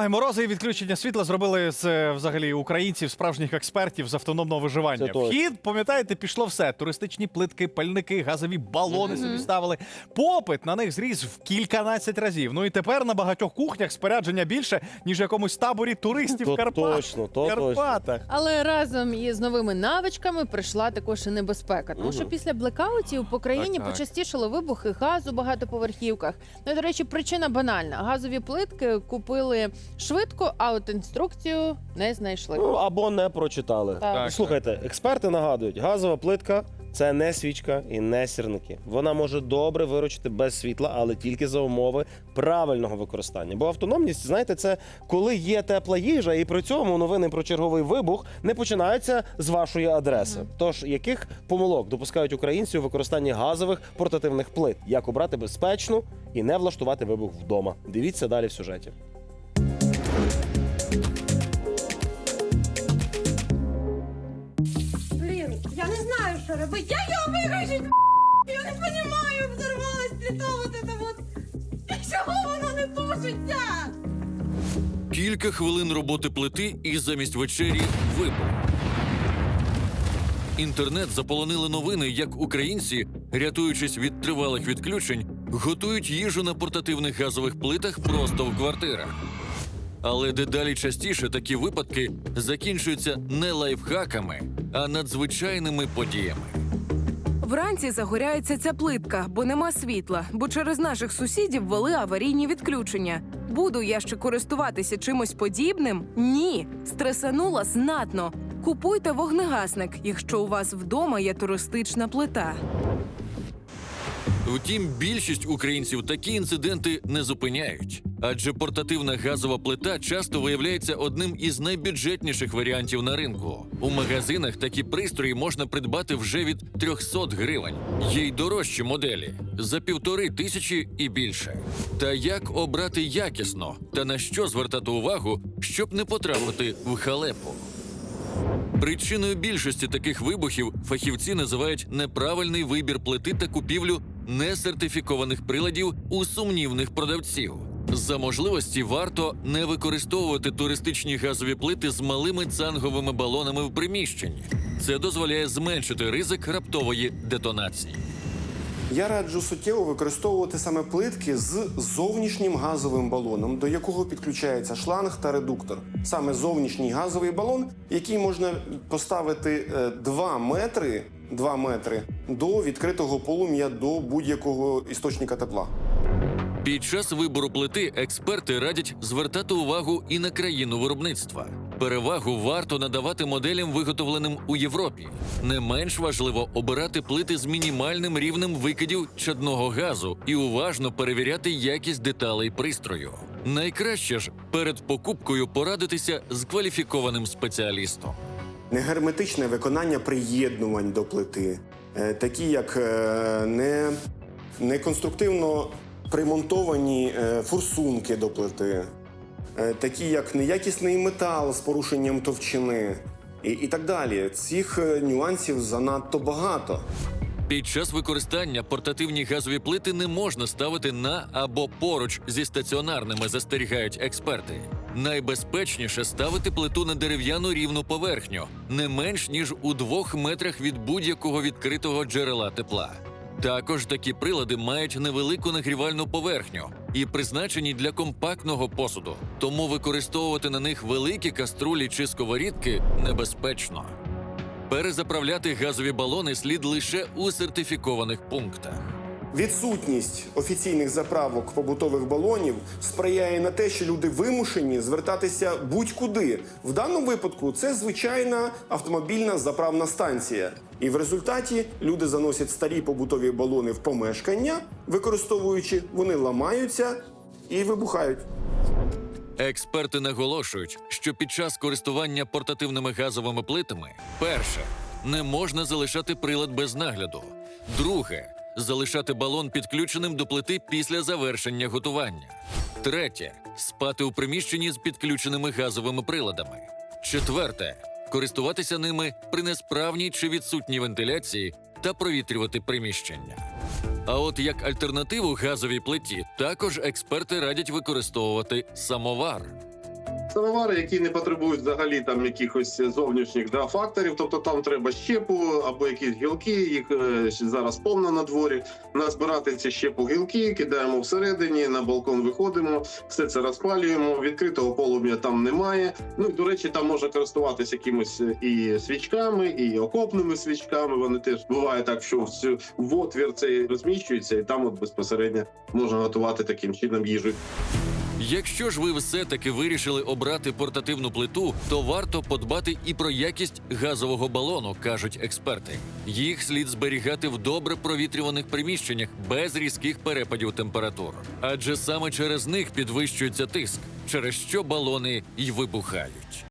Ай, Морози і відключення світла зробили з е, взагалі українців, справжніх експертів з автономного виживання. Це. Вхід, пам'ятаєте, пішло все: туристичні плитки, пальники, газові балони собі ставили. Попит на них зріс в кільканадцять разів. Ну і тепер на багатьох кухнях спорядження більше, ніж в якомусь таборі туристів То в Карпатах. точно, то точно. Але разом із новими навичками прийшла також і небезпека. Тому що після блекаутів по країні Так, так. почастішали вибухи газу в багатоповерхівках. Ну і, до речі, причина банальна: газові плитки купили швидко, а от інструкцію не знайшли. Ну, або не прочитали. Так. Так, Слухайте, експерти нагадують, газова плитка це не свічка і не сірники. Вона може добре виручити без світла, але тільки за умови правильного використання. Бо автономність, знаєте, це коли є тепла їжа, і при цьому новини про черговий вибух не починаються з вашої адреси. Тож яких помилок допускають українці у використанні газових портативних плит? Як обрати безпечну і не влаштувати вибух вдома? Дивіться далі в сюжеті. Блін, я не знаю, що робити. Я його виключить, я не розумію, взорвалась вот это вот. Чого воно не тушиться? Кілька хвилин роботи плити і замість вечері вибух. Інтернет заполонили новини, як українці, рятуючись від тривалих відключень, готують їжу на портативних газових плитах просто в квартирах. Але дедалі частіше такі випадки закінчуються не лайфхаками, а надзвичайними подіями. Вранці загоряється ця плитка, бо нема світла, бо через наших сусідів ввели аварійні відключення. Буду я ще користуватися чимось подібним? Ні. Стресанула знатно. Купуйте вогнегасник, якщо у вас вдома є туристична плита. Втім, більшість українців такі інциденти не зупиняють, адже портативна газова плита часто виявляється одним із найбюджетніших варіантів на ринку. У магазинах такі пристрої можна придбати вже від 300 гривень. Є й дорожчі моделі за півтори тисячі і більше. Та як обрати якісно та на що звертати увагу, щоб не потрапити в халепу? Причиною більшості таких вибухів фахівці називають неправильний вибір плити та купівлю несертифікованих приладів у сумнівних продавців. За можливості варто не використовувати туристичні газові плити з малими цанговими балонами в приміщенні. Це дозволяє зменшити ризик раптової детонації. Я раджу суттєво використовувати саме плитки з зовнішнім газовим балоном, до якого підключається шланг та редуктор. Саме зовнішній газовий балон, який можна поставити 2 метри, 2 метри до відкритого полум'я до будь-якого істочника тепла. Під час вибору плити експерти радять звертати увагу і на країну виробництва. Перевагу варто надавати моделям, виготовленим у Європі. Не менш важливо обирати плити з мінімальним рівнем викидів чадного газу і уважно перевіряти якість деталей пристрою. Найкраще ж перед покупкою порадитися з кваліфікованим спеціалістом. Негерметичне виконання приєднувань до плити, е, такі як е, не, неконструктивно примонтовані е, форсунки до плити, е, такі як неякісний метал з порушенням товщини і, і так далі. Цих е, нюансів занадто багато. Під час використання портативні газові плити не можна ставити на або поруч зі стаціонарними, застерігають експерти. Найбезпечніше ставити плиту на дерев'яну рівну поверхню, не менш ніж у двох метрах від будь-якого відкритого джерела тепла. Також такі прилади мають невелику нагрівальну поверхню і призначені для компактного посуду, тому використовувати на них великі каструлі чи сковорідки небезпечно. Перезаправляти газові балони слід лише у сертифікованих пунктах. Відсутність офіційних заправок побутових балонів сприяє на те, що люди вимушені звертатися будь-куди. В даному випадку це звичайна автомобільна заправна станція. І в результаті люди заносять старі побутові балони в помешкання, використовуючи, вони ламаються і вибухають. Експерти наголошують, що під час користування портативними газовими плитами перше не можна залишати прилад без нагляду. Друге залишати балон підключеним до плити після завершення готування. Третє спати у приміщенні з підключеними газовими приладами. Четверте користуватися ними при несправній чи відсутній вентиляції та провітрювати приміщення. А от як альтернативу газовій плиті також експерти радять використовувати самовар. Самовари, які не потребують взагалі там якихось зовнішніх да, факторів, тобто там треба щепу або якісь гілки, їх е, зараз повно на дворі. Назбирати ці щепу гілки, кидаємо всередині, на балкон виходимо, все це розпалюємо. Відкритого полум'я там немає. Ну і до речі, там можна користуватися якимось е, і свічками, і окопними свічками. Вони теж буває так, що в, отвір цей розміщується, і там от безпосередньо можна готувати таким чином їжу. Якщо ж ви все-таки вирішили обрати портативну плиту, то варто подбати і про якість газового балону, кажуть експерти. Їх слід зберігати в добре провітрюваних приміщеннях без різких перепадів температур. Адже саме через них підвищується тиск, через що балони й вибухають.